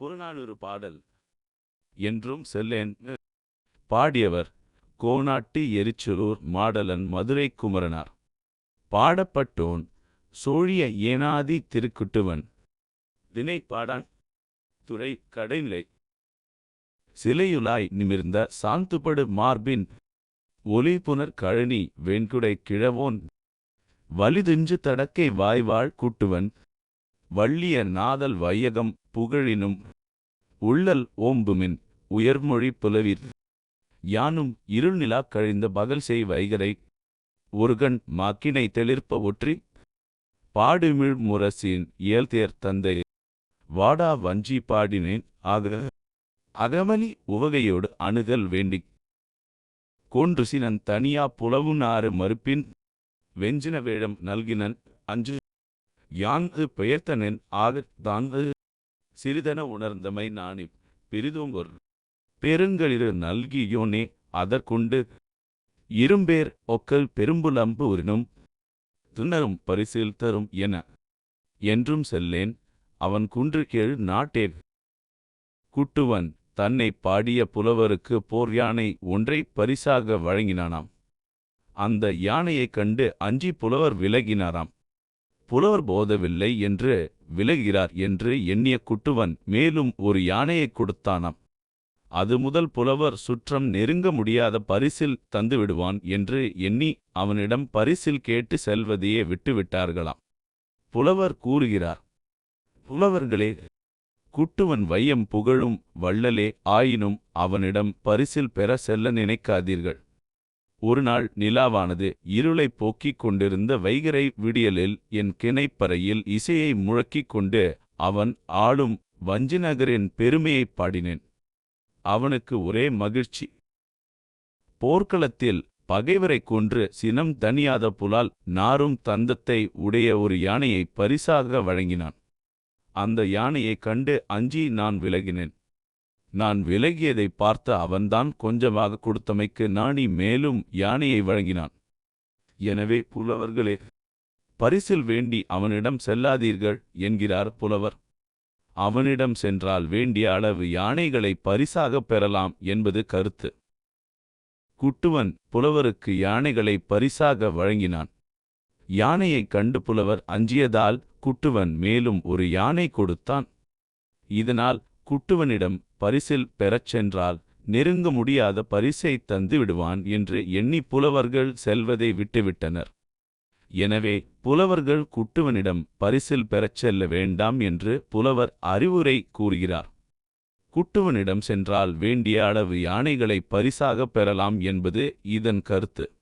புறநானூறு பாடல் என்றும் செல்லேன். பாடியவர் கோனாட்டி எரிச்சலூர் மாடலன் மதுரை குமரனார். பாடப்பட்டோன் சோழிய ஏனாதி திருக்குட்டுவன். தினை பாடான் துறை கடைநிலை. சிலையுலாய் நிமிர்ந்த சாந்துபடு மார்பின் ஒலி புனர் கழனி வெண்குடை கிழவோன். வலிதுஞ்சு தடக்கை வாய்வாள் கூட்டுவன். வள்ளிய நாதல் வையகம் புகழினும் உள்ளல் ஓம்புமின் உயர்மொழி புலவிர். யானும் இருள்நிலாக் கழிந்த பகல் செய் வைகரை ஒருகண் மாக்கினை தெளிர்ப்ப ஒற்றி பாடுமிழ் முரசின் இயல்தேர் தந்தை வாடா வஞ்சி பாடினேன் ஆக அகமலி உவகையோடு அணுகல் வேண்டிக் கொன்றுசினன் தனியா புலவுனாறு மறுப்பின் வெஞ்சின வேடம் நல்கினன் அஞ்சு யாங்கு பெயர்த்தனென் ஆகத் தாங்கு சிறிதென உணர்ந்தமை நானி பெரிதோங்கொர் பெருங்களிரு நல்கியோனே அதற்குண்டு இரும்பேர் ஒக்கல் பெரும்புலம்பு உரினும் துன்னரும் பரிசில் தரும் என என்றும் செல்லேன் அவன் குன்று கேழ் நாட்டே குட்டுவன் தன்னை பாடிய புலவருக்கு போர் யானை ஒன்றை பரிசாக வழங்கினானாம். அந்த யானையைக் கண்டு அஞ்சி புலவர் விலகினாராம். புலவர் போதவில்லை என்று விலகிறார் என்று எண்ணிய குட்டுவன் மேலும் ஒரு யானையைக் கொடுத்தானாம். அது முதல் புலவர் சுற்றம் நெருங்க முடியாத பரிசில் தந்துவிடுவான் என்று எண்ணி அவனிடம் பரிசில் கேட்டு செல்வதையே விட்டுவிட்டார்களாம். புலவர் கூறுகிறார் புலவர்களே குட்டுவன் வையம் புகழும் வள்ளலே ஆயினும் அவனிடம் பரிசில் பெற செல்ல நினைக்காதீர்கள். ஒருநாள் நிலாவானது இருளைப் போக்கிக் கொண்டிருந்த வைகரை விடியலில் என் கிணைப்பறையில் இசையை முழக்கிக் கொண்டு அவன் ஆளும் வஞ்சிநகரின் பெருமையைப் பாடினேன். அவனுக்கு ஒரே மகிழ்ச்சி. போர்க்களத்தில் பகைவரைக் கொன்று சினம் தனியாத புலால் நாரும் தந்தத்தை உடைய ஒரு யானையை பரிசாக வழங்கினான். அந்த யானையைக் கண்டு அஞ்சி நான் விலகினேன். நான் விலகியதைப் பார்த்த அவன்தான் கொஞ்சமாக கொடுத்தமைக்கு நாணி மேலும் யானையை வழங்கினான். எனவே புலவர்களே பரிசில் வேண்டி அவனிடம் செல்லாதீர்கள் என்கிறார் புலவர். அவனிடம் சென்றால் வேண்டிய அளவு யானைகளை பரிசாகப் பெறலாம் என்பது கருத்து. குட்டுவன் புலவருக்கு யானைகளை பரிசாக வழங்கினான். யானையைக் கண்டு புலவர் அஞ்சியதால் குட்டுவன் மேலும் ஒரு யானை கொடுத்தான். இதனால் குட்டுவனிடம் பரிசில் பெறச் சென்றால் நெருங்க முடியாத பரிசை தந்து விடுவான் என்று எண்ணி புலவர்கள் செல்வதை விட்டுவிட்டனர். எனவே புலவர்கள் குட்டுவனிடம் பரிசில் பெறச் செல்ல வேண்டாம் என்று புலவர் அறிவுரை கூறுகிறார். குட்டுவனிடம் சென்றால் வேண்டிய அளவு யானைகளை பரிசாகப் பெறலாம் என்பது இதன் கருத்து.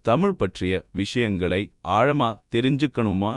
தமிழ் பற்றிய விஷயங்களை ஆழமா தெரிஞ்சுக்கணுமா?